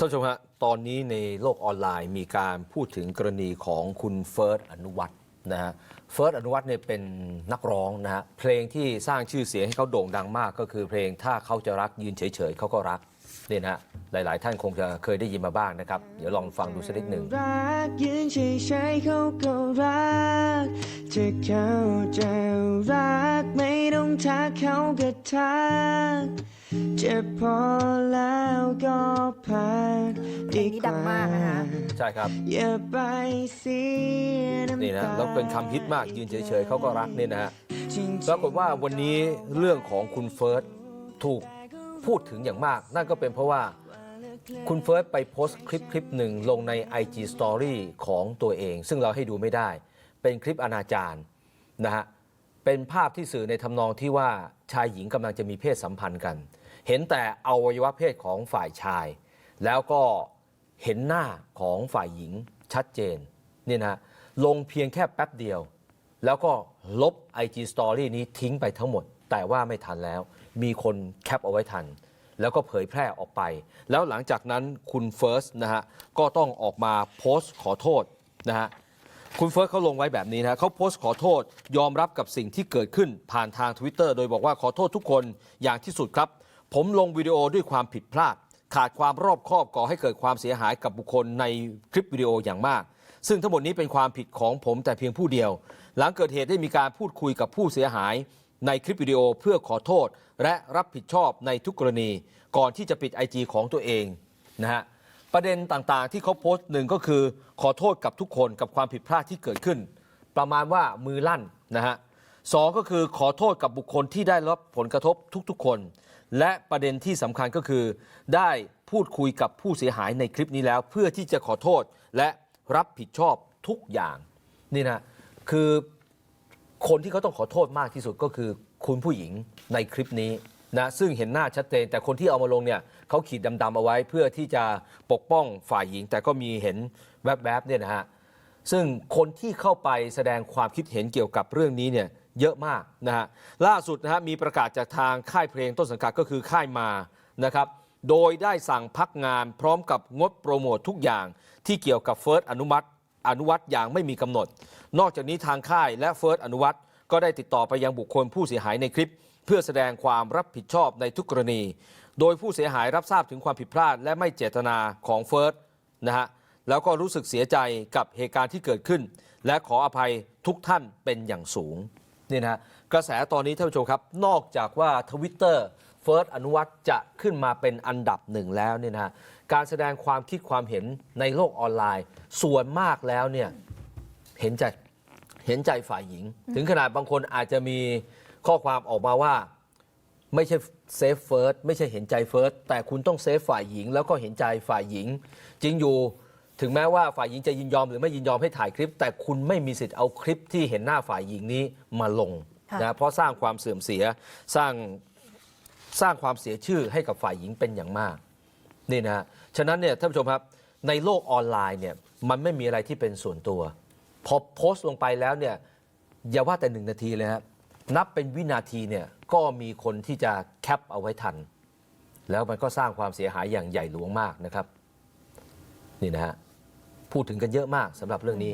ท่านผู้ชมฮะตอนนี้ในโลกออนไลน์มีการพูดถึงกรณีของคุณเฟิร์สอนุวัฒน์นะฮะเฟิร์สอนุวัฒน์เนี่ยเป็นนักร้องนะฮะเพลงที่สร้างชื่อเสียงให้เขาโด่งดังมาก ก็คือเพลงถ้าเขาจะรักยืนเฉยๆเขาก็รักเนี่ยนะฮะหลาย ๆ ท่านคงจะเคยได้ยินมาบ้างนะครับ เดี๋ยวลองฟังดูสักนิดหนึ่งรักยืนเฉยๆเขาก็รักจะเข้าใจรักไม่ต้องทักเขาก็ทักเจ็บพอแล้ว ใช่ครับอย่าไปเสียน้ำตานี่นะแล้วเป็นคำฮิตมากยืนเฉยๆเขาก็รักเนี่ยนะฮะจริงๆปรากฏว่าวันนี้เรื่องของคุณเฟิร์สถูกพูดถึงอย่างมาก นั่นก็เป็นเพราะว่าคุณเฟิร์สไปโพสต์คลิปคลิปหนึ่งลงใน IG Story ของตัวเอง ซึ่งเราให้ดูไม่ได้ เป็นคลิปอนาจารนะฮะเป็นภาพที่สื่อในทำนองที่ว่าชายหญิงกำลังจะมีเพศสัมพันธ์กัน เห็นแต่อวัยวะเพศของฝ่ายชาย แล้วก็ เห็นหน้าของฝ่ายหญิงชัดเจนนี่นะฮะลงเพียงแค่แป๊บเดียว แล้วก็ลบ IG Story นี้ทิ้งไปทั้งหมด แต่ว่าไม่ทันแล้ว มีคนแคปเอาไว้ทัน แล้วก็เผยแพร่ออกไป แล้วหลังจากนั้นคุณเฟิร์สนะฮะก็ต้องออกมาโพสต์ขอโทษนะฮะคุณเฟิร์สเขาลงไว้แบบนี้นะเขาโพสต์ขอโทษ ยอมรับกับสิ่งที่เกิดขึ้นผ่านทาง Twitter โดยบอกว่าขอโทษทุกคนอย่างที่สุดครับ ผมลงวิดีโอด้วยความผิดพลาด ขาดความรอบคอบก่อให้เกิดความเสียหายกับบุคคลในคลิปวิดีโออย่างมาก ซึ่งทั้งหมดนี้เป็นความผิดของผมแต่เพียงผู้เดียว หลังเกิดเหตุได้มีการพูดคุยกับผู้เสียหายในคลิปวิดีโอเพื่อขอโทษ และรับผิดชอบในทุกกรณี ก่อนที่จะปิด IG ของตัวเองนะฮะประเด็นต่างๆ ที่เขาโพสต์หนึ่งก็คือขอโทษกับทุกคนกับความผิดพลาดที่เกิดขึ้น ประมาณว่ามือลั่นนะฮะ สองก็คือขอโทษกับบุคคลที่ได้รับผลกระทบทุกๆคน และประเด็นที่สำคัญก็คือ ได้พูดคุยกับผู้เสียหายในคลิปนี้แล้ว เพื่อที่จะขอโทษและรับผิดชอบทุกอย่าง นี่นะคือคนที่เขาต้องขอโทษมากที่สุดก็คือคุณผู้หญิงในคลิปนี้นะซึ่งเห็นหน้าชัดเจน แต่คนที่เอามาลงเนี่ยเขาขีดดำๆเอาไว้เพื่อที่จะปกป้องฝ่ายหญิง แต่ก็มีเห็นแวบๆเนี่ยนะฮะซึ่งคนที่เข้าไปแสดงความคิดเห็นเกี่ยวกับเรื่องนี้เนี่ย เยอะมากนะฮะล่าสุดนะฮะมีประกาศจากทางค่ายเพลงต้นสังกัดก็คือค่ายมานะครับโดยได้สั่งพักงานพร้อมกับงดโปรโมททุกอย่างที่เกี่ยวกับเฟิร์สอนุมัติอนุวัตอย่างไม่มีกำหนด นอกจากนี้ทางค่ายและเฟิร์สอนุวัตก็ได้ติดต่อไปยังบุคคลผู้เสียหายในคลิป เพื่อแสดงความรับผิดชอบในทุกกรณี โดยผู้เสียหายรับทราบถึงความผิดพลาด และไม่เจตนาของเฟิร์สนะฮะแล้วก็รู้สึกเสียใจกับเหตุการณ์ที่เกิดขึ้น และขออภัยทุกท่านเป็นอย่างสูง นี่นะกระแสตอนนี้ท่านผู้ชมครับ นอกจากว่าทวิตเตอร์เฟิร์สอนุวัตจะขึ้นมาเป็นอันดับหนึ่งแล้วเนี่ยนะการแสดงความคิดความเห็นในโลกออนไลน์ ส่วนมากแล้วเนี่ยเห็นใจเห็นใจฝ่ายหญิง ถึงขนาดบางคนอาจจะมีข้อความออกมาว่าไม่ใช่เซฟเฟิร์สไม่ใช่เห็นใจเฟิร์สแต่คุณต้องเซฟฝ่ายหญิง แล้วก็เห็นใจฝ่ายหญิง จริงอยู่ ถึงแม้ว่าฝ่ายหญิงจะยินยอมหรือไม่ยินยอมให้ถ่ายคลิป แต่คุณไม่มีสิทธิ์เอาคลิปที่เห็นหน้าฝ่ายหญิงนี้มาลงค่ะนะเพราะสร้างความเสื่อมเสียสร้างสร้างความเสียชื่อให้กับฝ่ายหญิงเป็นอย่างมากนี่นะฮะฉะนั้นเนี่ยท่านผู้ชมครับในโลกออนไลน์เนี่ยมันไม่มีอะไรที่เป็นส่วนตัว พอโพสต์ลงไปแล้วเนี่ยอย่าว่าแต่หนึ่งนาทีเลยครับนับเป็นวินาทีเนี่ยก็มีคนที่จะแคปเอาไว้ทัน แล้วมันก็สร้างความเสียหายอย่างใหญ่หลวงมากนะครับ นี่นะฮะ พูดถึงกันเยอะมากสำหรับเรื่องนี้